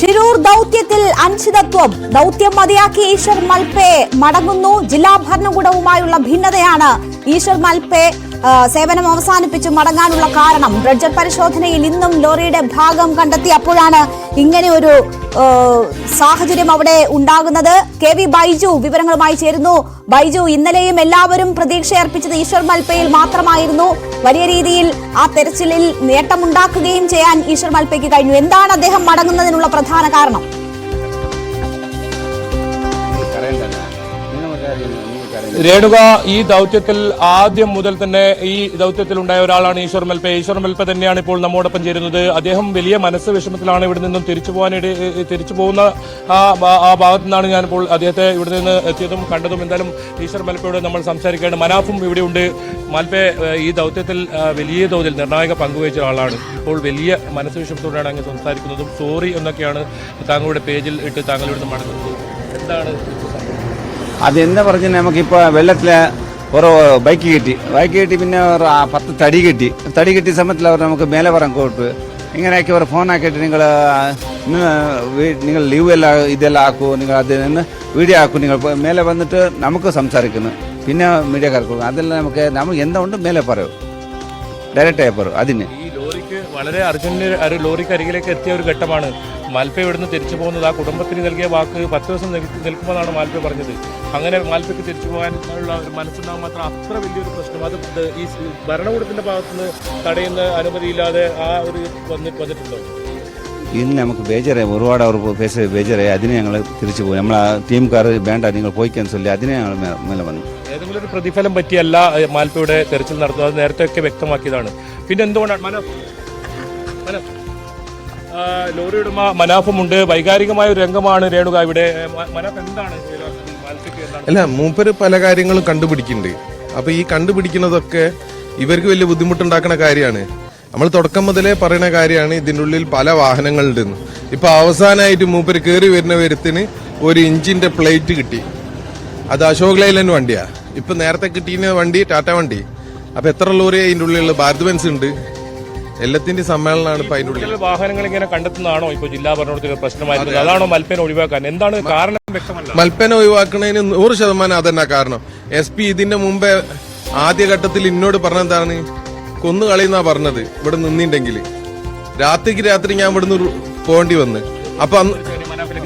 ഷിരൂർ ദൗത്യത്തിൽ അനിശ്ചിതത്വം. ദൗത്യം മതിയാക്കി ഈശ്വർ മൽപെ മടങ്ങുന്നു. ജില്ലാ ഭരണകൂടവുമായുള്ള ഭിന്നതയാണ് ഈശ്വർ മൽപെ സേവനം അവസാനിപ്പിച്ച് മടങ്ങാനുള്ള കാരണം. ഡ്രഡ്ജർ പരിശോധനയിൽ ഇന്നും ലോറിയുടെ ഭാഗം കണ്ടെത്തി. അപ്പോഴാണ് ഇങ്ങനെ ഒരു സാഹചര്യം അവിടെ ഉണ്ടാകുന്നത്. കെ വി ബൈജു വിവരങ്ങളുമായി ചേരുന്നു. ബൈജു ഇന്നലെയും എല്ലാവരും പ്രതീക്ഷയർപ്പിച്ചത് ഈശ്വർ മൽപ്പയിൽ മാത്രമായിരുന്നു. വലിയ രീതിയിൽ ആ തെരച്ചിലിൽ നേട്ടമുണ്ടാക്കുകയും ചെയ്യാൻ ഈശ്വർ മൽപ്പയ്ക്ക് കഴിഞ്ഞു. എന്താണ് അദ്ദേഹം മടങ്ങുന്നതിനുള്ള പ്രധാന കാരണം? രേണുക ഈ ദൗത്യത്തിൽ ആദ്യം മുതൽ തന്നെ ഈ ദൗത്യത്തിൽ ഉണ്ടായ ഒരാളാണ് ഈശ്വർ മെൽപ്പ. ഈശ്വർ മെൽപ്പ തന്നെയാണ് ഇപ്പോൾ നമ്മോടൊപ്പം ചേരുന്നത്. അദ്ദേഹം വലിയ മനസ്സ് വിഷമത്തിലാണ് ഇവിടെ നിന്നും തിരിച്ചു പോകാനിട തിരിച്ചു പോകുന്ന ആ ഭാഗത്തു നിന്നാണ് ഞാനിപ്പോൾ അദ്ദേഹത്തെ ഇവിടെ നിന്ന് എത്തിയതും കണ്ടതും. എന്തായാലും ഈശ്വർ മെൽപ്പയോട് നമ്മൾ സംസാരിക്കേണ്ട മനാഫും ഇവിടെയുണ്ട് മൽപ്പെ ഈ ദൗത്യത്തിൽ വലിയ തോതിൽ നിർണായക പങ്കുവഹിച്ച ആളാണ് ഇപ്പോൾ വലിയ മനസ്സ് വിഷമത്തോടെയാണ് അങ്ങ് സംസാരിക്കുന്നതും. സോറി എന്നൊക്കെയാണ് താങ്കളുടെ പേജിൽ ഇട്ട് താങ്കൾ ഇവിടുന്ന് മടങ്ങുന്നത്. എന്താണ് അത് എന്താ പറഞ്ഞാൽ നമുക്കിപ്പോൾ വെള്ളത്തിൽ ഒരു ബൈക്ക് കിട്ടി. ബൈക്ക് കിട്ടി പിന്നെ ഒരു പത്ത് തടി കിട്ടി. തടി കിട്ടിയ സമയത്തിൽ അവർ നമുക്ക് മേലെ പറയാൻ കോട്ട് ഇങ്ങനെയൊക്കെ ഒരു ഫോണാക്കിയിട്ട് നിങ്ങൾ നിങ്ങൾ ലീവ് എല്ലാം ഇതെല്ലാം ആക്കൂ നിങ്ങൾ അതിൽ നിന്ന് വീഡിയോ ആക്കൂ നിങ്ങൾ മേലെ വന്നിട്ട് നമുക്ക് സംസാരിക്കുന്നു. പിന്നെ മീഡിയക്കാർക്ക് അതെല്ലാം നമുക്ക് നമ്മൾ എന്തുകൊണ്ട് മേലെ പറയൂ? ഡയറക്റ്റായി പറയൂ അതിന്. വളരെ അർജന്റ് ഒരു ലോറിക്ക് അരികിലേക്ക് എത്തിയ ഒരു ഘട്ടമാണ്. മാൽപ്പ ഇവിടുന്ന് തിരിച്ചു പോകുന്നത്. ആ കുടുംബത്തിന് നൽകിയ വാക്ക് പത്ത് ദിവസം നിൽ- നിൽക്കുമെന്നാണ് മാൽപ്പ പറഞ്ഞത്. അങ്ങനെ മാൽപ്പയ്ക്ക് തിരിച്ചു പോകാനുള്ള ഒരു മനസ്സുണ്ടാകാൻ മാത്രം അത്ര വലിയൊരു പ്രശ്നം. അത് ഈ ഭരണകൂടത്തിന്റെ ഭരണകൂടത്തിന്റെ ഭാഗത്തുനിന്ന് തടയുന്ന അനുമതിയില്ലാതെ ആ ഒരു വന്ന് വന്നിട്ടുണ്ടോ? ഇന്ന് നമുക്ക് ബേജറായി. ഒരുപാട് അവർ പേസ് ബേജറായി. അതിനെ ഞങ്ങൾ തിരിച്ചു പോയി. നമ്മൾ ആ ടീംകാർ വേണ്ട നിങ്ങൾ പോയിക്കാൻ ചൊല്ലി അതിനെ ഞങ്ങൾ മേലെ വന്നു. ഏതെങ്കിലും ഒരു പ്രതിഫലം പറ്റിയല്ല മാൽപ്പയുടെ തെരച്ചിൽ നടത്തുന്നത്. അത് നേരത്തെയൊക്കെ വ്യക്തമാക്കിയതാണ്. പിന്നെ എന്തുകൊണ്ടാണ് ലോറി ഉടമ മനാഫുമുണ്ട്. വൈകാരികമായ ഒരു രംഗമാണ് രേണുക ഇവിടെ. മനാഫ് എന്താണ് അല്ല മൂപ്പര് പല കാര്യങ്ങളും കണ്ടുപിടിക്കുന്നുണ്ട്. അപ്പൊ ഈ കണ്ടുപിടിക്കുന്നതൊക്കെ ഇവർക്ക് വലിയ ബുദ്ധിമുട്ടുണ്ടാക്കുന്ന കാര്യമാണ്. നമ്മൾ തുടക്കം മുതലേ പറയുന്ന കാര്യമാണ് ഇതിന്റെ ഉള്ളിൽ പല വാഹനങ്ങളുണ്ടെന്ന് ഇപ്പൊ അവസാനമായിട്ട് മൂപ്പര് കയറി വരുന്ന വരുത്തിന് ഒരു ഇഞ്ചിന്റെ പ്ലേറ്റ് കിട്ടി. അത് അശോക് ലൈലൻ വണ്ടിയാ. ഇപ്പൊ നേരത്തെ കിട്ടിയ വണ്ടി ടാറ്റ വണ്ടി. അപ്പൊ എത്ര ലോറി അതിന്റെ ഉള്ളിലുള്ള ഭാരത് ബെൻസ് ഉണ്ട്? എല്ലാത്തിന്റെ സമ്മേളനമാണ് ഇപ്പൊ ഉള്ളിൽ. വാഹനങ്ങൾ ഇങ്ങനെ കണ്ടെത്തുന്നതാണോ? ഇപ്പോൾ ജില്ലാ ഭരണകൂടത്തിന് ഒരു പ്രശ്നമായിരുന്നത് അതാണോ മൽപ്പന ഒഴിവാക്കാൻ? എന്താണ് കാരണം വ്യക്തമല്ല. മൽപ്പന ഒഴിവാക്കുന്നതിന് നൂറ് ശതമാനം അതന്നെ കാരണം. എസ് പി ഇതിന്റെ മുമ്പേ ആദ്യഘട്ടത്തിൽ എന്നോട് പറഞ്ഞെന്താണ്? കൊന്നു കളയുന്നാ പറഞ്ഞത്. ഇവിടെ നിന്നിണ്ടെങ്കിൽ. രാത്രിക്ക് രാത്രി ഞാൻ ഇവിടുന്ന് പോകേണ്ടി വന്ന്. അപ്പൊ അന്ന്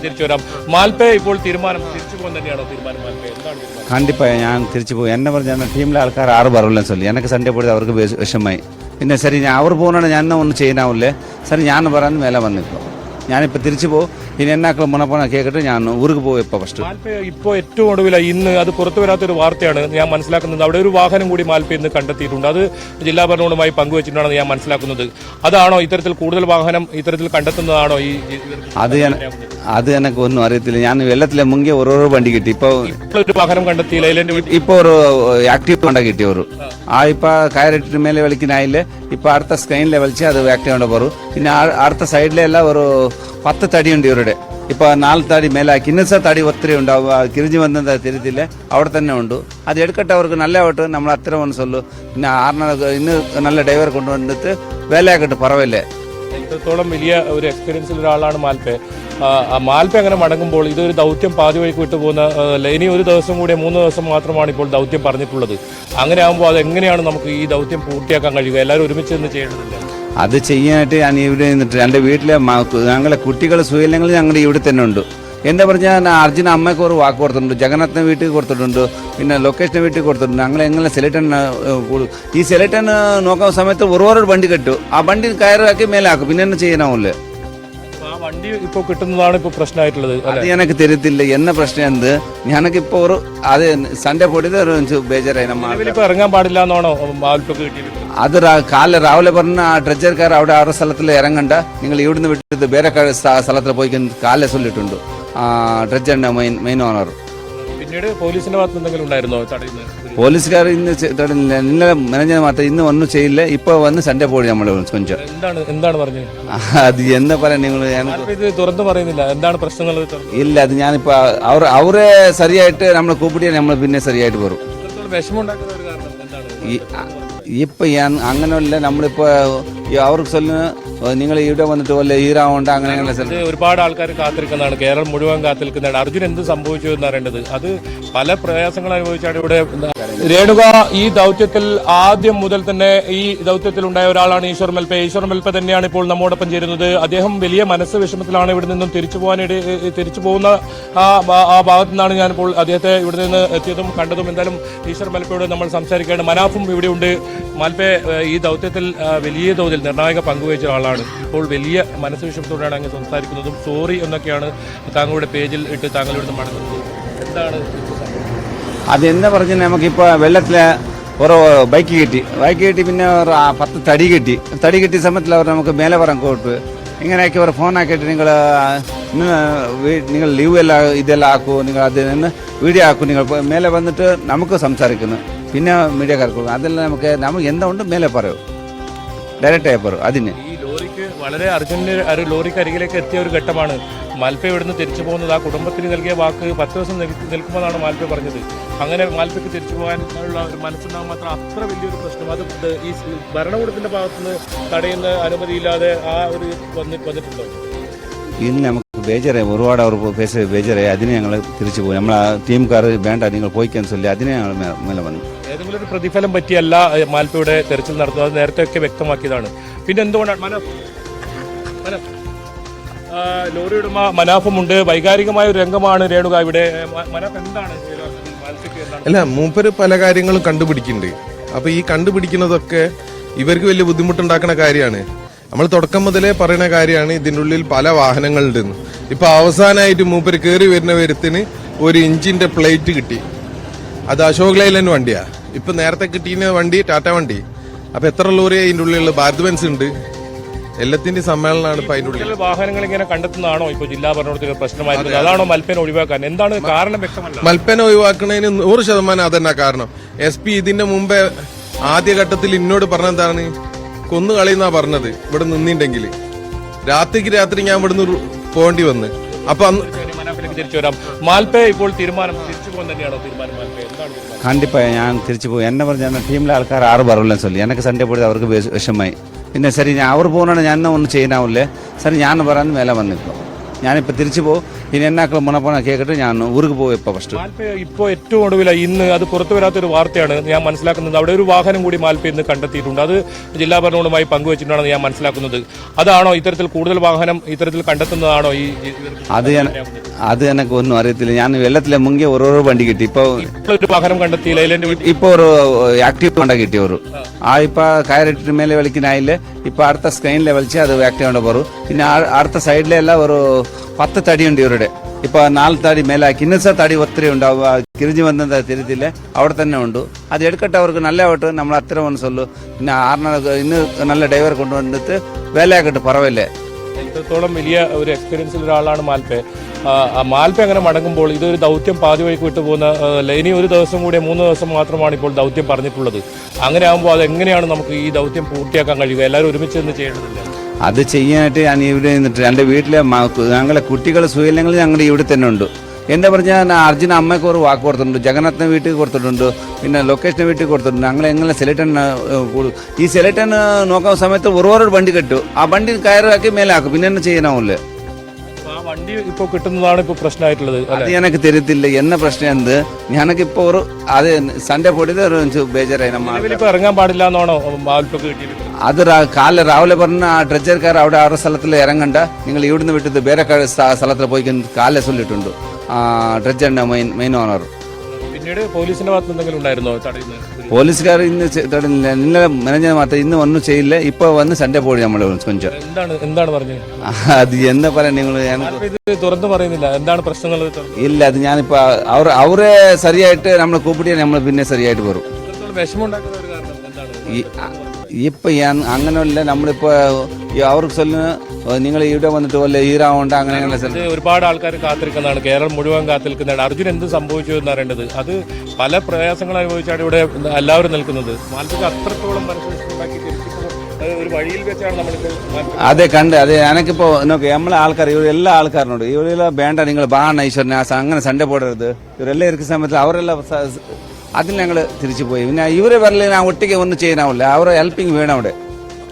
തിരിച്ചു വരാം. മാൽപ്പേ ഇപ്പോൾ തീരുമാനം തിരിച്ചു പോകാൻ തന്നെയാണോ തീരുമാനം മാൽപ്പേ എന്താണ് തീരുമാനം? എന്നെ പറഞ്ഞ ടീമിലെ ആൾക്കാർ ആറ് പറയില്ലെന്ന് ചൊല്ലി. എനിക്ക് സൺഡേ പോയി അവർക്ക് വിഷ- വിഷമായി. പിന്നെ ശരി അവർ പോകുന്നതാണ് ഞാൻ ഒന്നും ചെയ്യാനാവില്ലേ സരി ഞാൻ പറയാൻ വില വന്നിപ്പോ ഞാനിപ്പോൾ തിരിച്ചു പോകും ഇനി എന്നാക്കളും മുണപ്പോണ കേൾക്കട്ടെ ഞാൻ ഊർക്ക് പോകും ഇപ്പോൾ ഫസ്റ്റ് മാൽപ്പേ ഇപ്പോൾ ഏറ്റവും ഒടുവില ഇന്ന് അത് പുറത്തു വരാത്തൊരു വാർത്തയാണ് ഞാൻ മനസ്സിലാക്കുന്നത്. അവിടെ ഒരു വാഹനം കൂടി മാൽപ്പേ ഇന്ന് കണ്ടെത്തിയിട്ടുണ്ട്. അത് ജില്ലാ ഭരണകൂടമായി പങ്കുവച്ചിട്ടുണ്ടെന്ന് ഞാൻ മനസ്സിലാക്കുന്നത്. അതാണോ ഇത്തരത്തിൽ കൂടുതൽ വാഹനം ഇത്തരത്തിൽ കണ്ടെത്തുന്നതാണോ ഈ അത് അത് എനിക്ക് ഒന്നും അറിയത്തില്ല. ഞാൻ വെള്ളത്തിലെ മുങ്ങിയ ഓരോരോ വണ്ടി കിട്ടി. ഇപ്പോൾ ഒരു വാഹനം കണ്ടെത്തിയില്ല ഇപ്പോൾ ഒരു ആക്റ്റീവ് കൊണ്ട കിട്ടിയ ഒരു. ആ. ഇപ്പോൾ കയറിട്ട് മേലെ വലിക്കുന്നായില്ലേ ഇപ്പോൾ അടുത്ത സ്ക്രീനിലെ വലിച്ച് അത് ആക്റ്റീവ് ഹോണ്ട പോറും പിന്നെ അടുത്ത സൈഡിലെല്ലാം ഒരു പത്ത് തടിയുണ്ട് ഇവരുടെ. ഇപ്പോൾ നാല് തടി മേലെ കിന്നസ തടി ഒത്തിരി ഉണ്ടാവും. കിരിഞ്ഞു വന്നത് തിരുത്തില്ല. അവിടെ തന്നെ ഉണ്ട്. അത് എടുക്കട്ടെ അവർക്ക് നല്ല ആവട്ടെ നമ്മൾ അത്ര ഒന്ന് ചൊല്ലു പിന്നെ ആറിന ഇന്ന് നല്ല ഡ്രൈവർ കൊണ്ടുവന്നിട്ട് വേലയാക്കട്ടെ പറവല്ലേ? ഇത്രത്തോളം വലിയ ഒരു എക്സ്പീരിയൻസിൽ ഒരാളാണ് മാൽപ്പെ മാൽപ്പ അങ്ങനെ മടങ്ങുമ്പോൾ ഇതൊരു ദൗത്യം പാതി വഴിക്ക് വിട്ടു പോകുന്ന ഇനി ഒരു ദിവസം കൂടി മൂന്ന് ദിവസം മാത്രമാണ് ഇപ്പോൾ ദൗത്യം പറഞ്ഞിട്ടുള്ളത്. അങ്ങനെ ആകുമ്പോൾ അത് എങ്ങനെയാണ് നമുക്ക് ഈ ദൗത്യം പൂർത്തിയാക്കാൻ കഴിയുക? എല്ലാവരും ഒരുമിച്ച് നിന്ന് ചെയ്യേണ്ടതില്ല അത് ചെയ്യാനായിട്ട് ഞാൻ ഇവിടെ നിന്നിട്ട് എന്റെ വീട്ടിലെ ഞങ്ങളെ കുട്ടികൾ സുഖലങ്ങൾ ഞങ്ങളുടെ ഇവിടെ തന്നെ ഉണ്ട്. എന്താ പറഞ്ഞാൽ അർജുന അമ്മയ്ക്ക് ഒരു വാക്ക് കൊടുത്തിട്ടുണ്ട് ജഗന്നാഥൻ വീട്ടിൽ കൊടുത്തിട്ടുണ്ട് പിന്നെ ലൊക്കേഷന്റെ വീട്ടിൽ കൊടുത്തിട്ടുണ്ട്. ഞങ്ങൾ എങ്ങനെ സെലക്ടൻ ഈ സെലക്ടൻ നോക്കുന്ന സമയത്ത് ഒരു വണ്ടി കെട്ടു. ആ വണ്ടി കയറാക്കി മേലാക്കും. പിന്നെ എന്നെ ചെയ്യാനാവില്ലേ? വണ്ടി ഇപ്പോൾ കിട്ടുന്നതാണ് ഇപ്പോൾ പ്രശ്നമായിട്ടുള്ളത് അത് എനിക്ക് തരത്തില്ല. എന്ന പ്രശ്നം എന്ത്? ഞാനൊക്കെ ഒരു അത് സൺഡേ ബേജാറായി നിലവിലിപ്പോൾ ഇറങ്ങാൻ പാടില്ല എന്നാണോ അത് കാല രാവിലെ പറഞ്ഞ ആ ഡ്രജർക്കാർ അവിടെ ആ സ്ഥലത്തിൽ ഇറങ്ങണ്ട. നിങ്ങൾ ഇവിടുന്ന് വിട്ടിട്ട് വേറെ സ്ഥലത്തിൽ പോയി കാലെ ചൊല്ലിട്ടുണ്ട് ആ ഡ്രഡ്ജറിന്റെ മെയിൻ മെയിൻ ഓണർ. പിന്നീട് പോലീസിന്റെ ഭാഗത്ത് എന്തെങ്കിലും ഉണ്ടായിരുന്നോ തടയുന്നത്? പോലീസുകാർ ഇന്ന് തടഞ്ഞില്ല. ഇന്നലെ മെനഞ്ഞ മാത്രം ഇന്ന് ഒന്നും ചെയ്യില്ല. ഇപ്പൊ വന്ന് സൺഡേ പോയി നമ്മൾ കൊഞ്ചം. എന്താണ് എന്താണ് പറഞ്ഞത്? അത് എന്താ പറയാ നിങ്ങൾ ഞാൻ ഇത് തുറന്നു പറയുന്നില്ല. എന്താണ് പ്രശ്നം ഇല്ല അത് ഞാനിപ്പോ അവർ അവരെ ശരിയായിട്ട് നമ്മളെ കൂപ്പിടിയാൽ നമ്മൾ പിന്നെ ശരിയായിട്ട് വരും വിഷമം ഇപ്പൊ ഞാൻ അങ്ങനെയല്ല നമ്മളിപ്പോ ഈ അവർക്ക് ചൊല്ലുന്ന നിങ്ങൾ ഇവിടെ വന്നിട്ട് വല്ല ഈരാവണ്ട അങ്ങനെ അങ്ങനെ ഇത് ഒരുപാട് ആൾക്കാർ കാത്തിരിക്കുന്നതാണ്. കേരളം മുഴുവൻ കാത്തിരിക്കുന്നതാണ്. അർജുൻ എന്ത് സംഭവിച്ചു എന്ന് അറിയേണ്ടത് അത് പല പ്രയാസങ്ങൾ അനുഭവിച്ചാണ് ഇവിടെ രേണുക ഈ ദൗത്യത്തിൽ ആദ്യം മുതൽ തന്നെ ഈ ദൗത്യത്തിൽ ഉണ്ടായ ഒരാളാണ് ഈശ്വർ മൽപ്പെ. ഈശ്വർ മൽപ്പെ തന്നെയാണ് ഇപ്പോൾ നമ്മോടൊപ്പം ചേരുന്നത്. അദ്ദേഹം വലിയ മനസ്സ് വിഷമത്തിലാണ് ഇവിടെ നിന്നും തിരിച്ചു പോകാനിട തിരിച്ചു പോകുന്ന ആ ഭാഗത്തു നിന്നാണ് ഞാനിപ്പോൾ അദ്ദേഹത്തെ ഇവിടെ നിന്ന് എത്തിയതും കണ്ടതും. എന്തായാലും ഈശ്വർ മൽപ്പയോട് നമ്മൾ സംസാരിക്കുകയാണ്. മനാഫും ഇവിടെയുണ്ട് മാൽപ്പെ ഈ ദൗത്യത്തിൽ വലിയ തോതിൽ നിർണായക പങ്കുവഹിച്ച ആളാണ് ഇപ്പോൾ വലിയ മനസ്സ് വിഷമത്തോടെയാണ് അങ്ങ് സംസാരിക്കുന്നതും സോറി എന്നൊക്കെയാണ് താങ്കളുടെ പേജിൽ ഇട്ട് താങ്കൾ ഇവിടുന്ന് മടങ്ങുന്നത്. എന്താണ്? അതെന്താ പറഞ്ഞ നമുക്കിപ്പോൾ വെള്ളത്തിൽ ഒരു ബൈക്ക് കിട്ടി. ബൈക്ക് കിട്ടി പിന്നെ ഒരു പത്ത് തടി കിട്ടി. തടി കിട്ടിയ സമയത്തിൽ അവർ നമുക്ക് മേലെ പറയാൻ കൊടുത്തു ഇങ്ങനെയൊക്കെ അവർ ഫോൺ ആക്കിയിട്ട് നിങ്ങൾ നിങ്ങൾ ലീവ് എല്ലാം ഇതെല്ലാം ആക്കൂ നിങ്ങൾ അതിൽ നിന്ന് വീഡിയോ ആക്കൂ നിങ്ങൾ മേലെ വന്നിട്ട് നമുക്ക് സംസാരിക്കുന്നു. പിന്നെ മീഡിയക്കാർക്ക് അതെല്ലാം നമുക്ക് നമുക്ക് എന്താ ഉണ്ട് മേലെ പറയൂ. ഡയറക്റ്റ് ടേപ്പർ അതിന്. ഈ ലോറിക്ക് വളരെ അർജന്റ് ഒരു ലോറിക്ക് അരികിലേക്ക് എത്തിയ ഒരു ഘട്ടമാണ്. മാൽപ്പ ഇവിടുന്ന് തിരിച്ചു പോകുന്നത്. ആ കുടുംബത്തിന് നൽകിയ വാക്ക് പത്ത് ദിവസം നിൽ- നിൽക്കുമെന്നാണ് മാൽപ്പ പറഞ്ഞത്. അങ്ങനെ മാൽപ്പയ്ക്ക് തിരിച്ചു പോകാനുള്ള ഒരു മനസ്സുണ്ടാകും മാത്രം അത്ര വലിയൊരു പ്രശ്നം. അത് ഈ ഭരണകൂടത്തിന്റെ ഭാഗത്തുനിന്ന് തടയുന്ന അനുമതിയില്ലാതെ ആ ഒരു വന്നി വന്നിട്ടുണ്ടോ? ഇന്ന് നമുക്ക് ബേജറായി. ഒരുപാട് അവർ ഫേസ് ബേജറായി. അതിന് ഞങ്ങൾ തിരിച്ചു പോയി ആ ടീംകാർ വേണ്ട നിങ്ങൾ പോയിക്കാൻ ചൊല്ലി അതിനെ ഞങ്ങൾ മേലെ വന്നു. ഒരു പ്രതിഫലം പറ്റിയല്ല മാൽപ്പയുടെ തെരച്ചിൽ നടത്തുന്നത്. അത് നേരത്തെ ഒക്കെ വ്യക്തമാക്കിയതാണ്. പിന്നെ എന്തുകൊണ്ടാണ് മനോ മനോഫ്. ലോറി ഉടമ മനാഫുമുണ്ട് വൈകാരികമായ ഒരു രംഗമാണ് രേണുക ഇവിടെ. മനാഫ് എന്താണ് അല്ല മൂപ്പര് പല കാര്യങ്ങളും കണ്ടുപിടിക്കുന്നുണ്ട്. അപ്പൊ ഈ കണ്ടുപിടിക്കുന്നതൊക്കെ ഇവർക്ക് വലിയ ബുദ്ധിമുട്ടുണ്ടാക്കുന്ന കാര്യമാണ്. നമ്മൾ തുടക്കം മുതലേ പറയുന്ന കാര്യമാണ് ഇതിന്റെ ഉള്ളിൽ പല വാഹനങ്ങളുണ്ടെന്ന് ഇപ്പൊ അവസാനമായിട്ട് മൂപ്പര് കയറി വരുന്ന വരുത്തിന് ഒരു ഇഞ്ചിന്റെ പ്ലേറ്റ് കിട്ടി. അത് അശോക് ലൈലൻ വണ്ടിയാ. ഇപ്പൊ നേരത്തെ കിട്ടിയ വണ്ടി ടാറ്റ വണ്ടി. അപ്പൊ എത്ര ലോറി അതിന്റെ ഉള്ളിലുള്ള ഭാരത് ബെൻസ് ഉണ്ട്? എല്ലാത്തിന്റെ സമ്മേളനമാണ് ഇപ്പൊ അതിന്റെ ഉള്ളിൽ. വാഹനങ്ങൾ ഇങ്ങനെ കണ്ടെത്തുന്നതാണോ? ഇപ്പോൾ ജില്ലാ ഭരണകൂടത്തിന്റെ പ്രശ്നമായിരുന്നത്. അതാണോ മൽപ്പന ഒഴിവാക്കാൻ? എന്താണ് കാരണം വ്യക്തമല്ല. മൽപ്പന ഒഴിവാക്കുന്നതിന് നൂറ് ശതമാനം അതന്നെ കാരണം. എസ് പി ഇതിന്റെ മുമ്പേ ആദ്യഘട്ടത്തിൽ എന്നോട് പറഞ്ഞെന്താണ്? കൊന്നു കളിയെന്നാ പറഞ്ഞത്. ഇവിടെ നിന്നിണ്ടെങ്കിൽ രാത്രിക്ക് രാത്രി ഞാൻ ഇവിടുന്ന് പോകേണ്ടി വന്ന്. അപ്പൊ ലൈഫിലേക്ക് തിരിച്ചു വരാം. ഇപ്പോൾ തീരുമാനം തിരിച്ചു പോകാൻ തന്നെയാണോ തീരുമാനം മാൽപ്പേ എന്താണ് തീരുമാനം? கண்டிப்பாக ஞான் ആൾക്കാർ ആറ് പറയില്ലെന്ന് ചൊല്ലി. എനിക്ക് സൺഡേ പോയത് അവർക്ക് വിഷമായി പിന്നെ ശരി ഞാൻ അവർ പോകുന്നതാണ് ഞാൻ ഒന്നും ചെയ്യാനാവില്ലേ? ശരി ഞാൻ പറയാൻ വില വന്നിപ്പോൾ ഞാനിപ്പോൾ തിരിച്ചു പോകും ഇനി എന്നാക്കൾ മുന്നപ്പോണ കേൾക്കട്ടെ ഞാൻ ഊർക്ക് പോകും ഇപ്പോൾ ഫസ്റ്റ് ഇപ്പോൾ ഏറ്റവും ഒടുവില ഇന്ന് അത് പുറത്തു വരാത്തൊരു വാർത്തയാണ് ഞാൻ മനസ്സിലാക്കുന്നത്. അവിടെ ഒരു വാഹനം കൂടി മാൽപ്പ ഇന്ന് കണ്ടെത്തിയിട്ടുണ്ട്. അത് ജില്ലാ ഭരണകൂടമായി പങ്കുവച്ചിട്ടുണ്ടെന്ന് ഞാൻ മനസ്സിലാക്കുന്നത്. അതാണോ ഇത്തരത്തിൽ കൂടുതൽ വാഹനം ഇത്തരത്തിൽ കണ്ടെത്തുന്നതാണോ ഈ അത് അത് എനിക്ക് ഒന്നും അറിയത്തില്ല. ഞാൻ വെള്ളത്തിലെ മുങ്ങിയ ഒരു വണ്ടി കിട്ടി. ഇപ്പോൾ ഒരു വാഹനം കണ്ടെത്തിയില്ല ഇപ്പോൾ ഒരു ആക്റ്റീവ് ഹോണ്ട കിട്ടിയ ഒരു. ആ ഇപ്പൊ കയറിട്ടിട്ട് മേലെ വലിക്കാനായില്ലേ ഇപ്പൊ അടുത്ത സ്ക്രീനിലെ വലിച്ച് അത് ആക്റ്റീവ് ഹോണ്ട പോറും പിന്നെ ആ- അടുത്ത സൈഡിലെ എല്ലാം ഒരു പത്ത് തടിയുണ്ട് ഇവരുടെ. ഇപ്പൊ നാല് തടി മേലാക്കി. ഇന്നത്തെ തടി ഒത്തിരി ഉണ്ടാവും. ആ കിരിഞ്ഞു വന്നത് തിരുത്തില്ല? അവിടെ തന്നെ ഉണ്ട്. അത് എടുക്കട്ടെ അവർക്ക് നല്ല ആവട്ടെ നമ്മൾ അത്ര ഒന്ന് ചൊല്ലു. പിന്നെ ആറിന ഇന്ന് നല്ല ഡ്രൈവർ കൊണ്ടുവന്നിട്ട് വേലയാക്കട്ടെ പറവല്ലേ? ഇത്രത്തോളം വലിയ ഒരു എക്സ്പീരിയൻസിൽ ഒരാളാണ് മാൽപ്പെ മാൽപ്പെ അങ്ങനെ മടങ്ങുമ്പോൾ ഇതൊരു ദൗത്യം പാതി വഴിക്ക് വിട്ടു പോകുന്ന ഇനി ഒരു ദിവസം കൂടി മൂന്ന് ദിവസം മാത്രമാണ് ഇപ്പോൾ ദൗത്യം പറഞ്ഞിട്ടുള്ളത്. അങ്ങനെ ആകുമ്പോൾ അത് എങ്ങനെയാണ് നമുക്ക് ഈ ദൗത്യം പൂർത്തിയാക്കാൻ കഴിയുക? എല്ലാവരും ഒരുമിച്ച് നിന്ന് ചെയ്യേണ്ടതില്ല. അത് ചെയ്യാനായിട്ട് ഞാൻ ഇവിടെ നിന്നിട്ട് എന്റെ വീട്ടിലെ ഞങ്ങളുടെ ഞങ്ങളെ കുട്ടികൾ സുഖമില്ലെങ്കിൽ ഞങ്ങളുടെ ഇവിടെ തന്നെ ഉണ്ട്. എന്താ പറഞ്ഞാൽ അർജുന അമ്മയ്ക്ക് ഒരു വാക്ക് കൊടുത്തിട്ടുണ്ട് ജഗന്നാഥിനെ വീട്ടിൽ കൊടുത്തിട്ടുണ്ട് പിന്നെ ലൊക്കേഷനെ വീട്ടിൽ കൊടുത്തിട്ടുണ്ട്. ഞങ്ങൾ എങ്ങനെ സെലക്ടൻ ഈ സെലക്ടൻ നോക്കുന്ന സമയത്ത് ഒരുപാട് വണ്ടി കെട്ടും. ആ വണ്ടി കയറാക്കി മേലാക്കും. പിന്നെ എന്നെ ചെയ്യാനാവില്ലേ? വണ്ടി ഇപ്പോൾ കിട്ടുന്നതാണ് ഇപ്പോൾ പ്രശ്നമായിട്ടുള്ളത് അത് എനിക്ക് തരത്തില്ല. എന്ന പ്രശ്നം എന്ത്? ഞാനൊക്കെ ഒരു അത് സൺഡേ പൊടിയത് ഒരു ബേജാറായി നമ്മ നിലവിലിപ്പോൾ ഇറങ്ങാൻ പാടില്ല എന്നാണോ അത് കാല രാവിലെ പറഞ്ഞ ആ ഡ്രജർക്കാർ അവിടെ ആ സ്ഥലത്തിൽ ഇറങ്ങണ്ട. നിങ്ങൾ ഇവിടുന്ന് വിട്ടത് വേറെ സ്ഥലത്തിൽ പോയി കാലെ ചൊല്ലിട്ടുണ്ട് ഡ്രഡ്ജറിന്റെ മെയിൻ മെയിൻ ഓണർ. പിന്നീട് പോലീസിന്റെ ഭാഗത്ത് എന്തെങ്കിലും ഉണ്ടായിരുന്നോ? പോലീസുകാർ ഇന്ന് തടഞ്ഞില്ല ഇന്നലെ മെനഞ്ഞ മാത്രം ഇന്ന് ഒന്നും ചെയ്യില്ല. ഇപ്പൊ വന്ന് സൺഡേ പോയി നമ്മൾ കൊഞ്ചം. എന്താണ് എന്താണ് പറഞ്ഞത്? അത് എന്താ പറയാ നിങ്ങൾ ഇത് തുറന്നു പറയുന്നില്ല. എന്താണ് പ്രശ്നങ്ങൾ? ഇല്ല അത് ഞാനിപ്പോ അവർ അവരെ ശരിയായിട്ട് നമ്മളെ കൂപ്പിട്ടിയാൽ നമ്മൾ പിന്നെ ശരിയായിട്ട് വരും വിഷമം ഉണ്ടാക്കുന്ന ഒരു കാരണം എന്താണ്? ഇപ്പൊ ഞാൻ അങ്ങനെയല്ല നമ്മളിപ്പോ ഈ അവർക്ക് ചൊല്ലുന്ന നിങ്ങൾ ഇവിടെ വന്നിട്ട് വല്ല ഈരാവണ്ട അങ്ങനെ അങ്ങനെ ഒരുപാട് ആൾക്കാർ കാത്തിരിക്കുന്നതാണ്. കേരളം മുഴുവൻ കാത്തിരിക്കുന്നതാണ്. അർജുൻ എന്ത് സംഭവിച്ചു എന്ന് അറിയേണ്ടത്? അത് പല പ്രയാസങ്ങൾ അനുഭവിച്ചാണ് ഇവിടെ എല്ലാവരും നിൽക്കുന്നത്. മാനസിക അത്രത്തോളം മനസ്സിലാക്കി ഒരു വഴിയിൽ വെച്ചാണ് നമ്മൾ അതെ കണ്ട് അതെ എനക്കിപ്പോ നോക്കി നമ്മളെ ആൾക്കാർ ഇവർ എല്ലാ ആൾക്കാരനോട് ഇവരെല്ലാം വേണ്ട നിങ്ങൾ ബാണ ഈശ്വരനെ അങ്ങനെ സണ്ടേ പോടരുത്. ഇവരെല്ലാം ഇരിക്കുന്ന സമയത്ത് അവരെല്ലാം അതിൽ ഞങ്ങൾ തിരിച്ചു പോയി. പിന്നെ ഇവരെ വരൽ ഒട്ടിക്ക് ഒന്നും ചെയ്യാനാവില്ല. അവരെ ഹെൽപ്പിംഗ് വേണം അവിടെ.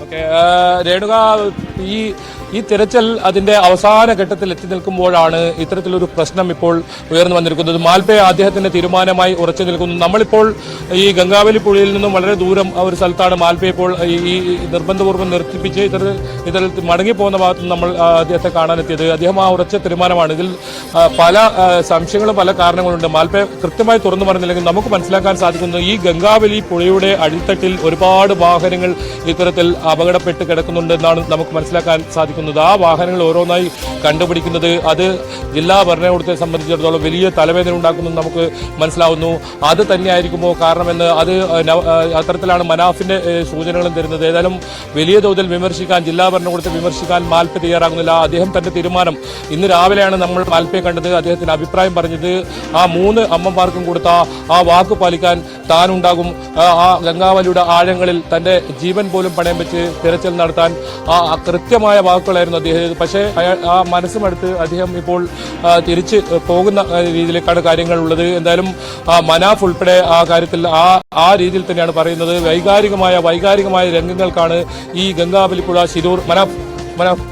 ഓക്കെ രേണുക ഈ ഈ തിരച്ചിൽ അതിന്റെ അവസാന ഘട്ടത്തിൽ എത്തി നിൽക്കുമ്പോഴാണ് ഇത്തരത്തിലൊരു പ്രശ്നം ഇപ്പോൾ ഉയർന്നു വന്നിരിക്കുന്നത്. മാൽപേ അദ്ദേഹത്തിന്റെ തീരുമാനമായി ഉറച്ചു നിൽക്കുന്നു. നമ്മളിപ്പോൾ ഈ ഗംഗാവലി പുഴയിൽ നിന്നും വളരെ ദൂരം ആ ഒരു സ്ഥലത്താണ് മാൽപേ ഇപ്പോൾ ഈ നിർബന്ധപൂർവം നിർത്തിപ്പിച്ച് ഇത്തര ഇത്തരത്തിൽ മടങ്ങിപ്പോകുന്ന ഭാഗത്ത് നമ്മൾ അദ്ദേഹത്തെ കാണാനെത്തിയത്. അദ്ദേഹം ആ ഉറച്ച തീരുമാനമാണ്. ഇതിൽ പല സംശയങ്ങളും പല കാരണങ്ങളുണ്ട്. മാൽപേ കൃത്യമായി തുറന്നു പറഞ്ഞില്ലെങ്കിൽ നമുക്ക് മനസ്സിലാക്കാൻ സാധിക്കുന്നു ഈ ഗംഗാവലി പുഴയുടെ അടിത്തട്ടിൽ ഒരുപാട് വാഹനങ്ങൾ ഇത്തരത്തിൽ അപകടപ്പെട്ട് കിടക്കുന്നുണ്ട് എന്നാണ് നമുക്ക് മനസ്സിലാക്കാൻ സാധിക്കുന്നത്. ആ വാഹനങ്ങൾ ഓരോന്നായി കണ്ടുപിടിക്കുന്നത് അത് ജില്ലാ ഭരണകൂടത്തെ സംബന്ധിച്ചിടത്തോളം വലിയ തലവേദന ഉണ്ടാക്കുന്നത് നമുക്ക് മനസ്സിലാവുന്നു. അത് തന്നെയായിരിക്കുമോ കാരണമെന്ന് അത് അത്തരത്തിലാണ് മനാഫിന്റെ സൂചനകളും തരുന്നത്. ഏതായാലും വലിയ തോതിൽ വിമർശിക്കാൻ ജില്ലാ ഭരണകൂടത്തെ വിമർശിക്കാൻ മാൽപ്പ തയ്യാറാകുന്നില്ല. അദ്ദേഹം തന്റെ തീരുമാനം ഇന്ന് രാവിലെയാണ് നമ്മൾ മാൽപ്പയെ കണ്ടത്. അദ്ദേഹത്തിന്റെ അഭിപ്രായം പറഞ്ഞത് ആ മൂന്ന് അമ്മമാർക്കും കൊടുത്ത ആ വാക്ക് പാലിക്കാൻ താനുണ്ടാകും. ആ ഗംഗാവലിയുടെ ആഴങ്ങളിൽ തന്റെ ജീവൻ പോലും പണയം വെച്ച് തിരച്ചിൽ നടത്താൻ ആ കൃത്യമായ വാക്കുകളായിരുന്നു അദ്ദേഹം പക്ഷേ ആ മനസ്സുമെടുത്ത് അദ്ദേഹം ഇപ്പോൾ തിരിച്ച് പോകുന്ന രീതിയിലേക്കാണ് കാര്യങ്ങൾ ഉള്ളത് എന്തായാലും മനാഫ് ഉൾപ്പെടെ ആ കാര്യത്തിൽ ആ ആ രീതിയിൽ തന്നെയാണ് പറയുന്നത്. വൈകാരികമായ വൈകാരികമായ രംഗങ്ങൾക്കാണ് ഈ ഗംഗാബലിപ്പുഴ ശിരൂർ മനാഫ് മനാഫ്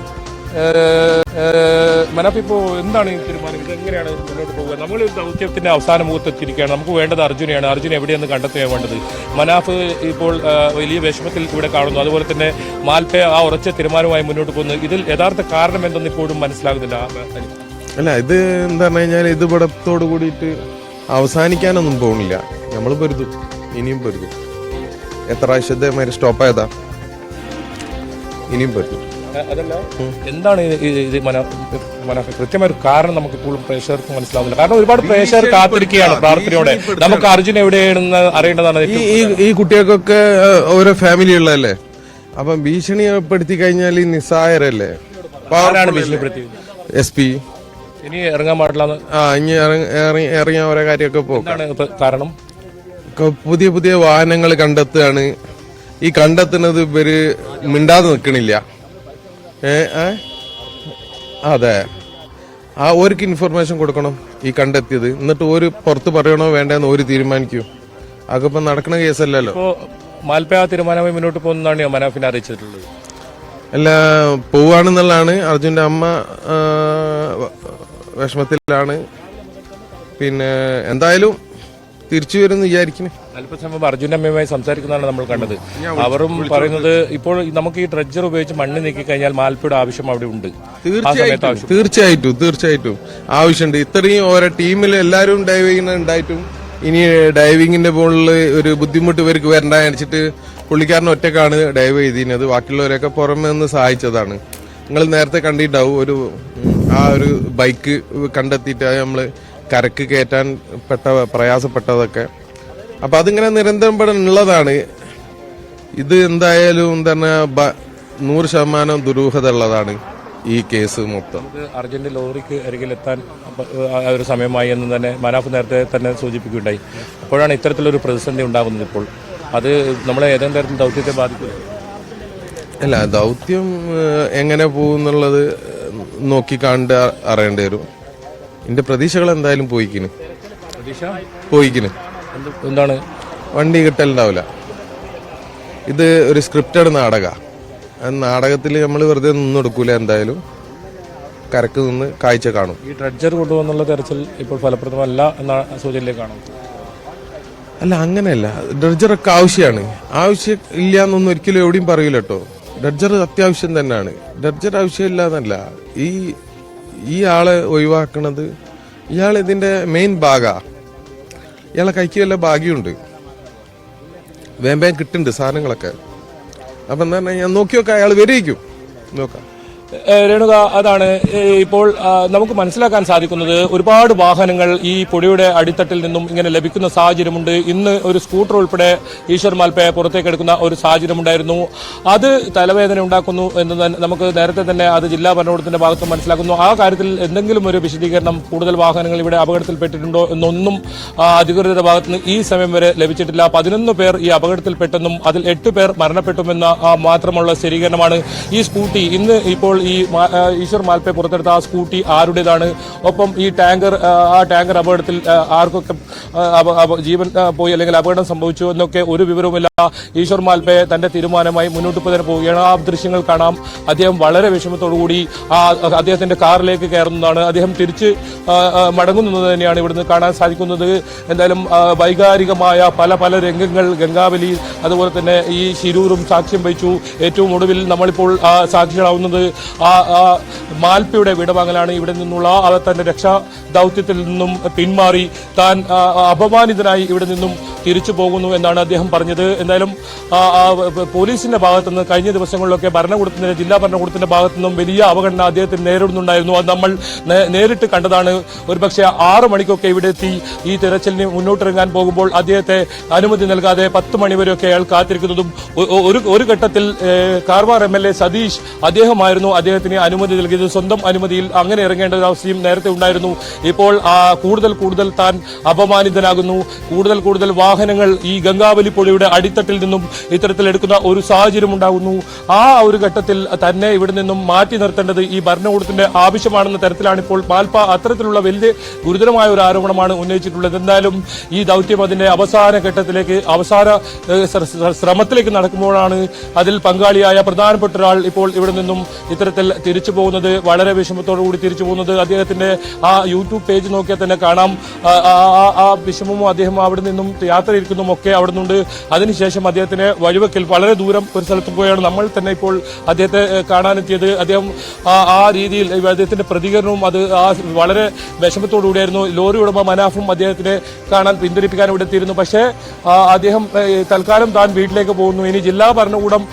മനാഫ് ഇപ്പോ എന്താണ് ഈ തീരുമാനം? ഇത് എങ്ങനെയാണ് മുന്നോട്ട് പോകുക നമ്മൾ ദൗത്യത്തിന്റെ അവസാന മുഖത്ത് എത്തിയിരിക്കുകയാണ് നമുക്ക് വേണ്ടത് അർജുനെയാണ്. അർജുൻ എവിടെയെന്ന് കണ്ടെത്തുകയാണ് വേണ്ടത്. മനാഫ് ഇപ്പോൾ വലിയ വിഷമത്തിൽ ഇവിടെ കാണുന്നു. അതുപോലെ തന്നെ മാൽപ്പെ ആ ഉറച്ച തീരുമാനവുമായി മുന്നോട്ട് പോകുന്നു. ഇതിൽ യഥാർത്ഥ കാരണം എന്തെന്ന് ഇപ്പോഴും മനസ്സിലാകുന്നില്ല. അല്ല ഇത് എന്താ പറഞ്ഞു കഴിഞ്ഞാൽ ഇത് പടത്തോട് കൂടിയിട്ട് അവസാനിക്കാനൊന്നും പോകുന്നില്ല നമ്മൾ പൊരുതും ഇനിയും പൊരുതും. എത്ര പ്രാവശ്യത്തെ സ്റ്റോപ്പ് ആയതാ? ഇനിയും പൊരുതും. അതല്ല. എന്താണ് ഇത് ഇത് ഇത് മന മനാഫ് കൃത്യമായ ഒരു കാരണം നമുക്ക് ഇപ്പോഴും പ്രേക്ഷകർക്ക് മനസ്സിലാവില്ല കാരണം ഒരുപാട് പ്രേക്ഷകർ കാത്തിരിക്കുകയാണ് പ്രാർത്ഥനയോടെ. നമുക്ക് അർജുൻ എവിടെയാണെന്ന് അറിയേണ്ടതാണ് ഈ കുട്ടികൾക്കൊക്കെ ഓരോ ഫാമിലി ഉള്ളതല്ലേ? അപ്പം ഭീഷണിപ്പെടുത്തി കഴിഞ്ഞാൽ ഈ നിസ്സായരല്ലേ? എസ് പി ഇനി ഇറങ്ങാൻ പാടില്ല ആ ഇനി ഇറങ്ങ- ഇറങ്ങി- ഇറങ്ങിയ ഓരോ കാര്യമൊക്കെ പോകും കാരണം? പുതിയ പുതിയ വാഹനങ്ങൾ കണ്ടെത്തുകയാണ്. ഈ കണ്ടെത്തുന്നത് ഇവർ മിണ്ടാതെ നിൽക്കണില്ല? അതെ. ആ ഓർക്ക് ഇൻഫർമേഷൻ കൊടുക്കണം ഈ കണ്ടെത്തിയത്. എന്നിട്ട് ഒരു പുറത്ത് പറയണോ വേണ്ടെന്ന് ഒരു തീരുമാനിക്കൂ. അതൊക്കെ ഇപ്പൊ നടക്കുന്ന കേസല്ലല്ലോ. ഇപ്പോ മാൽപ്പ തീരുമാനമായി മുന്നോട്ട് പോകുന്നതാണ് മനാഫിനെ അറിയിച്ചിട്ടുള്ളത്. അല്ല പോവാണെന്നുള്ളതാണ് അർജുന്റെ അമ്മ വിഷമത്തിലാണ്. പിന്നെ എന്തായാലും തിരിച്ചു വരുമെന്ന് വിചാരിക്കുന്നു. അല്പസമയം മുമ്പ് അർജുന്റെ അമ്മയുമായി സംസാരിക്കുന്നതാണ് നമ്മൾ കണ്ടത്. അവരും പറയുന്നത് ഇപ്പോൾ നമുക്ക് ഈ ഡ്രഡ്ജർ ഉപയോഗിച്ച് മണ്ണ് നീക്കി കഴിഞ്ഞാൽ മാൽപ്പയുടെ ആവശ്യം അവിടെ ഉണ്ട്. തീർച്ചയായിട്ടും തീർച്ചയായിട്ടും തീർച്ചയായിട്ടും ആവശ്യമുണ്ട്. ഇത്രയും ഓരോ ടീമിൽ എല്ലാവരും ഡൈവ് ചെയ്യുന്നുണ്ടായിട്ടും ഇനി ഡൈവിങ്ങിന്റെ മുകളിൽ ഒരു ബുദ്ധിമുട്ട് ഇവർക്ക് വരണ്ട വെച്ചിട്ട് പുള്ളിക്കാരൻ ഒറ്റക്കാണ് ഡൈവ് ചെയ്തിരുന്നത്. ബാക്കിയുള്ളവരൊക്കെ പുറമെ നിന്ന് സഹായിച്ചതാണ്. നിങ്ങൾ നേരത്തെ കണ്ടിട്ടുണ്ടാവും ഒരു ആ ഒരു ബൈക്ക് കണ്ടെത്തിയിട്ട് നമ്മൾ കരക്ക് കയറ്റാൻ പെട്ട പ്രയാസപ്പെട്ടതൊക്കെ. അപ്പൊ അതിങ്ങനെ നിരന്തരം ഇവിടെ ഉള്ളതാണ് ഇത് എന്തായാലും തന്നെ നൂറ് ശതമാനം ദുരൂഹത ഉള്ളതാണ് ഈ കേസ് മൊത്തം. അർജന്റ് ലോറിക്ക് അരികിലെത്താൻ ഒരു സമയമായി എന്ന് തന്നെ മനാഫ് നേരത്തെ തന്നെ സൂചിപ്പിക്കുകയുണ്ടായി. അപ്പോഴാണ് ഇത്തരത്തിലൊരു പ്രതിസന്ധി ഉണ്ടാകുന്നത് ഇപ്പോൾ. അത് നമ്മളെ ഏതെങ്കിലും തരത്തിൽ ദൗത്യത്തെ ബാധിക്കും? അല്ല ദൗത്യം എങ്ങനെ പോകുന്നുള്ളത് നോക്കി കണ്ട് അ- അറിയേണ്ടി വരും. എന്റെ പ്രതീക്ഷകൾ എന്തായാലും പോയിക്കിന്. പ്രതീക്ഷ? പോയിക്കിന്. എന്താണ്? വണ്ടി കിട്ടലുണ്ടാവില്ല. ഇത് ഒരു സ്ക്രിപ്റ്റഡ് നാടക. നാടകത്തിൽ നമ്മൾ വെറുതെ നിന്നെടുക്കൂല എന്തായാലും. കരക്ക് നിന്ന് കാഴ്ച കാണും. ഈ ഡ്രഡ്ജർ കൊണ്ടുവന്നുള്ള തെരച്ചിൽ ഇപ്പോൾ ഫലപ്രദമല്ല എന്ന സൂചനയിലേക്കാണ് അല്ല അങ്ങനെയല്ല. ഡ്രഡ്ജറൊക്കെ ആവശ്യമാണ് ആവശ്യം ഇല്ല എന്നൊന്നും ഒരിക്കലും എവിടെയും പറയില്ല കേട്ടോ ഡ്രഡ്ജർ അത്യാവശ്യം തന്നെയാണ്. ഡ്രഡ്ജർ ആവശ്യമില്ല എന്നല്ല ഈ ഈ ആളെ ഒഴിവാക്കണത് ഇയാൾ ഇതിന്റെ മെയിൻ ഭാഗാ. ഇയാളെ കൈക്ക് വല്ല ഭാഗ്യമുണ്ട്? വേമ്പേം കിട്ടുന്നുണ്ട് സാധനങ്ങളൊക്കെ. അപ്പം എന്താ പറഞ്ഞാൽ നോക്കി നോക്കാം അയാൾ വരേക്കും നോക്കാം. രേണുക അതാണ്. ഇപ്പോൾ നമുക്ക് മനസ്സിലാക്കാൻ സാധിക്കുന്നത് ഒരുപാട് വാഹനങ്ങൾ ഈ പൊടിയുടെ അടിത്തട്ടിൽ നിന്നും ഇങ്ങനെ ലഭിക്കുന്ന സാഹചര്യമുണ്ട്. ഇന്ന് ഒരു സ്കൂട്ടർ ഉൾപ്പെടെ ഈശ്വർ മാൽപ്പയ പുറത്തേക്ക് എടുക്കുന്ന ഒരു സാഹചര്യമുണ്ടായിരുന്നു. അത് തലവേദന ഉണ്ടാക്കുന്നു എന്ന് നമുക്ക് നേരത്തെ തന്നെ അത് ജില്ലാ ഭരണകൂടത്തിന്റെ ഭാഗത്ത് മനസ്സിലാക്കുന്നു. ആ കാര്യത്തിൽ എന്തെങ്കിലും ഒരു വിശദീകരണം കൂടുതൽ വാഹനങ്ങൾ ഇവിടെ അപകടത്തിൽപ്പെട്ടിട്ടുണ്ടോ എന്നൊന്നും അധികൃതരുടെ ഭാഗത്ത് നിന്ന് ഈ സമയം വരെ ലഭിച്ചിട്ടില്ല. പതിനൊന്ന് പേർ ഈ അപകടത്തിൽപ്പെട്ടെന്നും അതിൽ എട്ട് പേർ മരണപ്പെട്ടുമെന്ന മാത്രമുള്ള സ്ഥിരീകരണമാണ് ഈ സ്കൂട്ടി. ഇന്ന് ഇപ്പോൾ ഈ ഈശ്വർ മാൽപ്പെ പുറത്തെടുത്ത ആ സ്കൂട്ടി ആരുടേതാണ്? ഒപ്പം ഈ ടാങ്കർ ആ, ടാങ്കർ അപകടത്തിൽ ആർക്കൊക്കെ ജീവൻ പോയി അല്ലെങ്കിൽ അപകടം സംഭവിച്ചു എന്നൊക്കെ ഒരു വിവരവുമില്ല. ഈശ്വർ മാൽപ്പെ തന്റെ തീരുമാനമായി മുന്നോട്ട് പോയി പോവുകയാണ്. ആ ദൃശ്യങ്ങൾ കാണാം. അദ്ദേഹം വളരെ വിഷമത്തോടുകൂടി ആ അദ്ദേഹത്തിന്റെ കാറിലേക്ക് കയറുന്നതാണ്. അദ്ദേഹം തിരിച്ച് മടങ്ങുന്നത് തന്നെയാണ് ഇവിടുന്ന് കാണാൻ സാധിക്കുന്നത്. എന്തായാലും വൈകാരികമായ പല പല രംഗങ്ങൾ ഗംഗാവലി അതുപോലെ തന്നെ ഈ ശിരൂരും സാക്ഷ്യം വഹിച്ചു. ഏറ്റവും ഒടുവിൽ നമ്മളിപ്പോൾ സാക്ഷികളാവുന്നത് ആ മാൽപ്പയുടെ വിടവാങ്ങലാണ് ഇവിടെ നിന്നുള്ള തന്റെ രക്ഷാ ദൗത്യത്തിൽ നിന്നും പിന്മാറി താൻ അപമാനിതനായി ഇവിടെ നിന്നും തിരിച്ചു പോകുന്നു എന്നാണ് അദ്ദേഹം പറഞ്ഞത്. എന്തായാലും പോലീസിന്റെ ഭാഗത്തുനിന്ന് കഴിഞ്ഞ ദിവസങ്ങളിലൊക്കെ ഭരണകൂടത്തിന്റെ ജില്ലാ ഭരണകൂടത്തിന്റെ ഭാഗത്തു നിന്നും വലിയ അവഗണന അദ്ദേഹത്തിന് നേരിടുന്നുണ്ടായിരുന്നു. അത് നമ്മൾ നേരിട്ട് കണ്ടതാണ്. ഒരുപക്ഷെ ആറ് മണിക്കൊക്കെ ഇവിടെ എത്തി ഈ തെരച്ചിലിന് മുന്നോട്ടിറങ്ങാൻ പോകുമ്പോൾ അദ്ദേഹത്തെ അനുമതി നൽകാതെ പത്ത് മണിവരെയൊക്കെ അയാൾ കാത്തിരിക്കുന്നതും ഒരു ഒരു ഘട്ടത്തിൽ Karwar M L A Satish അദ്ദേഹമായിരുന്നു അദ്ദേഹത്തിന് അനുമതി നൽകിയത് സ്വന്തം അനുമതിയിൽ അങ്ങനെ ഇറങ്ങേണ്ട ഒരു അവസ്ഥയും നേരത്തെ ഉണ്ടായിരുന്നു. ഇപ്പോൾ കൂടുതൽ കൂടുതൽ താൻ അപമാനിതനാകുന്നു. കൂടുതൽ കൂടുതൽ വാഹനങ്ങൾ ഈ ഗംഗാവലി പുഴയുടെ അടിത്തട്ടിൽ നിന്നും ഇത്തരത്തിൽ എടുക്കുന്ന ഒരു സാഹചര്യം ഉണ്ടാകുന്നു. ആ ഒരു ഘട്ടത്തിൽ തന്നെ ഇവിടെ നിന്നും മാറ്റി നിർത്തേണ്ടത് ഈ ഭരണകൂടത്തിന്റെ ആവശ്യമാണെന്ന തരത്തിലാണ് ഇപ്പോൾ മാൽപ്പ അത്തരത്തിലുള്ള വലിയ ഗുരുതരമായ ഒരു ആരോപണമാണ് ഉന്നയിച്ചിട്ടുള്ളത്. എന്തായാലും ഈ ദൗത്യം അതിന്റെ അവസാന ഘട്ടത്തിലേക്ക് അവസാന ശ്രമത്തിലേക്ക് നടക്കുമ്പോഴാണ് അതിൽ പങ്കാളിയായ പ്രധാനപ്പെട്ട ഒരാൾ ഇപ്പോൾ ഇവിടെ നിന്നും ഇത്തരത്തിൽ തിരിച്ചു പോകുന്നത് വളരെ വിഷമത്തോടു കൂടി തിരിച്ചു പോകുന്നത്. അദ്ദേഹത്തിന്റെ ആ യൂട്യൂബ് പേജ് നോക്കിയാൽ തന്നെ കാണാം. ആ, വിഷമവും അദ്ദേഹം അവിടെ നിന്നും യാത്ര ഇരിക്കുന്നതും ഒക്കെ അവിടെ നിന്നുണ്ട്. അതിനുശേഷം അദ്ദേഹത്തിന് വഴിവെക്കൽ വളരെ ദൂരം ഒരു സ്ഥലത്ത് പോയാണ് നമ്മൾ തന്നെ ഇപ്പോൾ അദ്ദേഹത്തെ കാണാനെത്തിയത്. അദ്ദേഹം ആ രീതിയിൽ അദ്ദേഹത്തിന്റെ പ്രതികരണവും അത് ആ വളരെ വിഷമത്തോടുകൂടിയായിരുന്നു ലോറി ഉടമ മനാഫും അദ്ദേഹത്തിനെ കാണാൻ പിന്തിരിപ്പിക്കാൻ ഇവിടെ എത്തിയിരുന്നു. പക്ഷേ അദ്ദേഹം തൽക്കാലം താൻ വീട്ടിലേക്ക് പോകുന്നു. ഇനി ജില്ലാ ഭരണകൂടം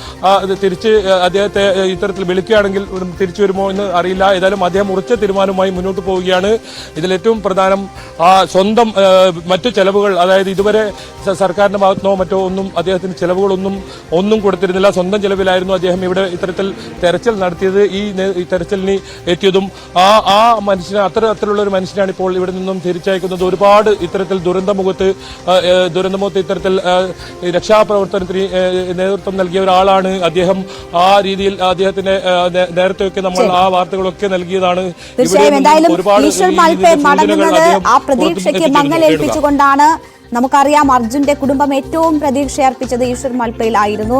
തിരിച്ച് അദ്ദേഹത്തെ ഇത്തരത്തിൽ വിളിക്കുകയാണെങ്കിൽ തിരിച്ചു വരുമോ എന്ന് അറിയില്ല. ഏതായാലും അദ്ദേഹം ഉറച്ച തീരുമാനവുമായി മുന്നോട്ട് പോവുകയാണ്. ഇതിൽ ഏറ്റവും പ്രധാനം ആ സ്വന്തം മറ്റു ചെലവുകൾ അതായത് ഇതുവരെ സർക്കാരിന്റെ ഭാഗത്തുനിന്നോ മറ്റോ ഒന്നും അദ്ദേഹത്തിന് ചെലവുകളൊന്നും ഒന്നും കൊടുത്തിരുന്നില്ല. സ്വന്തം ചെലവിലായിരുന്നു അദ്ദേഹം ഇവിടെ ഇത്തരത്തിൽ തെരച്ചിൽ നടത്തിയത്. ഈ തെരച്ചിലിന് എത്തിയതും ആ ആ മനുഷ്യനെ അത്ര അത്തരമുള്ള ഒരു മനുഷ്യനാണ് ഇപ്പോൾ ഇവിടെ നിന്നും തിരിച്ചയക്കുന്നത്. ഒരുപാട് ഇത്തരത്തിൽ ദുരന്തമുഖത്ത് ദുരന്തമുഖത്ത് ഇത്തരത്തിൽ രക്ഷാപ്രവർത്തനത്തിന് നേതൃത്വം നൽകിയ ഒരാളാണ് അദ്ദേഹം. ആ രീതിയിൽ അദ്ദേഹത്തിന്റെ നേരത്തെയൊക്കെ നമ്മൾ ആ വാർത്തകളൊക്കെ നൽകിയതാണ്. തീർച്ചയായും എന്തായാലും ഈശ്വർ സൂചനകൾ മടങ്ങുന്നത് ആ പ്രതീക്ഷയ്ക്ക് മങ്ങലേൽപ്പിച്ചുകൊണ്ടാണ് നമുക്കറിയാം അർജുന്റെ കുടുംബം ഏറ്റവും പ്രതീക്ഷ അർപ്പിച്ചത് ഈശ്വർ മൽപ്പയിലായിരുന്നു.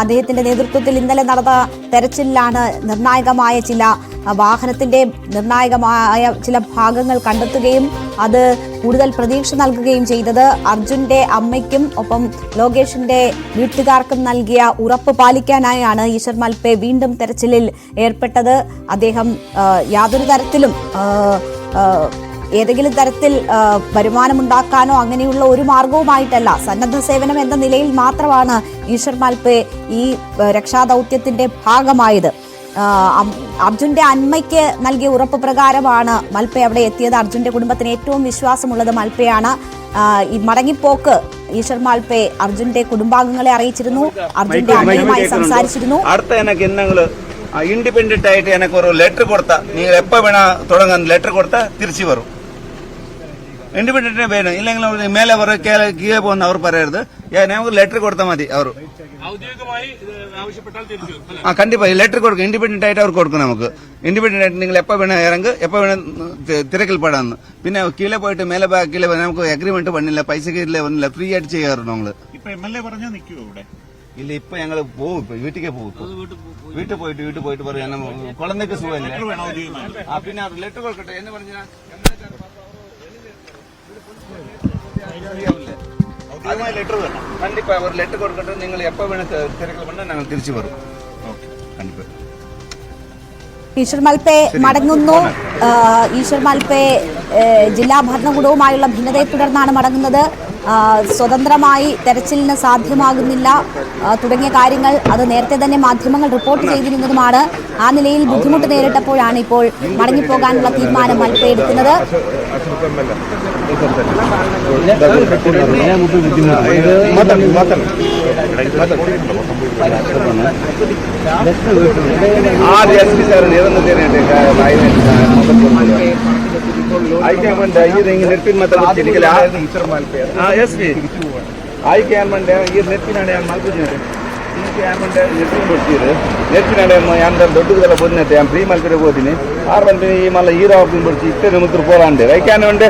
അദ്ദേഹത്തിന്റെ നേതൃത്വത്തിൽ ഇന്നലെ നടന്ന തെരച്ചിലാണ് നിർണായകമായ ചില വാഹനത്തിന്റെ നിർണായകമായ ചില ഭാഗങ്ങൾ കണ്ടെത്തുകയും അത് കൂടുതൽ പ്രതീക്ഷ നൽകുകയും ചെയ്തത്. അർജുന്റെ അമ്മയ്ക്കും ഒപ്പം ലോകേഷിന്റെ വീട്ടുകാർക്കും നൽകിയ ഉറപ്പ് പാലിക്കാനായാണ് ഈശ്വർ മൽപ്പെ വീണ്ടും തെരച്ചിലിൽ ഏർപ്പെട്ടത്. അദ്ദേഹം യാതൊരു തരത്തിലും ഏതെങ്കിലും തരത്തിൽ വരുമാനമുണ്ടാക്കാനോ അങ്ങനെയുള്ള ഒരു മാർഗവുമായിട്ടല്ല സന്നദ്ധ സേവനം എന്ന നിലയിൽ മാത്രമാണ് ഈശ്വർ മാൽപേ ഈ രക്ഷാദൗത്യത്തിന്റെ ഭാഗമായത്. അർജുന്റെ അന്മയ്ക്ക് നൽകിയ ഉറപ്പ് പ്രകാരമാണ് മൽപ്പെ അവിടെ എത്തിയത്. അർജുന്റെ കുടുംബത്തിന് ഏറ്റവും വിശ്വാസമുള്ളത് മൽപ്പയാണ് ഈ മടങ്ങിപ്പോക്ക് ഈശ്വർ മാൽപ്പെ അർജുന്റെ കുടുംബാംഗങ്ങളെ അറിയിച്ചിരുന്നു. അർജുന്റെ അമ്മയുമായി സംസാരിച്ചിരുന്നു. ഇൻഡിപെൻഡന്റ് ആയിട്ട് എനിക്ക് ഒരു ലെറ്റർ കൊടുത്ത. നിങ്ങൾ എപ്പോ വേണ തുടങ്ങാൻ ലെറ്റർ കൊടുത്ത തിരിച്ചു വരും. ഇൻഡിപെൻഡന്റ് പേര്. ഇല്ലെങ്കിൽ മേലെ കീഴേ പോകുന്ന അവർ പറയരുത്. നമുക്ക് ലെറ്റർ കൊടുത്താൽ മതി അവർ. ആ കണ്ടിപ്പോ ലെറ്റർ കൊടുക്കും. ഇൻഡിപെൻഡന്റ് ആയിട്ട് അവർക്ക് കൊടുക്കും നമുക്ക്. ഇൻഡിപെൻഡന്റ് ആയിട്ട് നിങ്ങൾ എപ്പോ വേണം ഇറങ്ങ് എപ്പോ വേണം തിരക്കിൽ പെടാന്ന്. പിന്നെ കീഴേ പോയിട്ട് മേലെ കീഴെ നമുക്ക് അഗ്രിമെന്റ് പണില്ല പൈസ കീഴിലെ വന്നില്ല ഫ്രീ ആയിട്ട് ചെയ്യാറുണ്ട് നമ്മൾ ഇല്ല ഇപ്പൊ ഞങ്ങൾ പോകും ഇപ്പൊ വീട്ടിലേക്ക് പോകും വീട്ടിൽ പോയിട്ട് വീട്ടിൽ പോയിട്ട് പറയാം. കുഴന്തക്ക് സുഖമില്ല പിന്നെ ലെറ്റർ കൊടുക്കട്ടെ. എന്ന് പറഞ്ഞാൽ കണ്ടിപ്പാ ഈശ്വർ മൽപ്പെ മടങ്ങുന്നു. ഈശ്വർ മൽപ്പെ ജില്ലാ ഭരണകൂടവുമായുള്ള ഭിന്നതയെ തുടർന്നാണ് മടങ്ങുന്നത്. സ്വതന്ത്രമായി തെരച്ചിലിന് സാധ്യമാകുന്നില്ല. തുടങ്ങിയ കാര്യങ്ങൾ അത് നേരത്തെ തന്നെ മാധ്യമങ്ങൾ റിപ്പോർട്ട് ചെയ്തിരുന്നതുമാണ്. ആ നിലയിൽ ബുദ്ധിമുട്ട് നേരിട്ടപ്പോഴാണ് ഇപ്പോൾ മടങ്ങിപ്പോകാനുള്ള തീരുമാനം മൽപ്പെ എടുക്കുന്നത്. ರೂಪಾಯಿ ಆಯ್ಕೆ ಹಿಂಗೆ ನೆಟ್ಪಿನ ಮಾತಾಡ್ತೀನಿ ಎಸ್ ಆಯ್ಕೆ ಏನು ಮಂಡ್ಯ ಈಗ ನೆಟ್ಪಿನ ಹಣೆ ಏನು ಮಾಡ್ತಿದ್ದೀನಿ ಈಗ ಫ್ರೀ ಮಾಡ್ತೀರಿ ಓದಿನಿ. ఈ మళ్ళీ హీరో ఆఫీస్ పొడిచి ఇస్తే నిమిత్తులు పోరాండి రైకానే ఉండే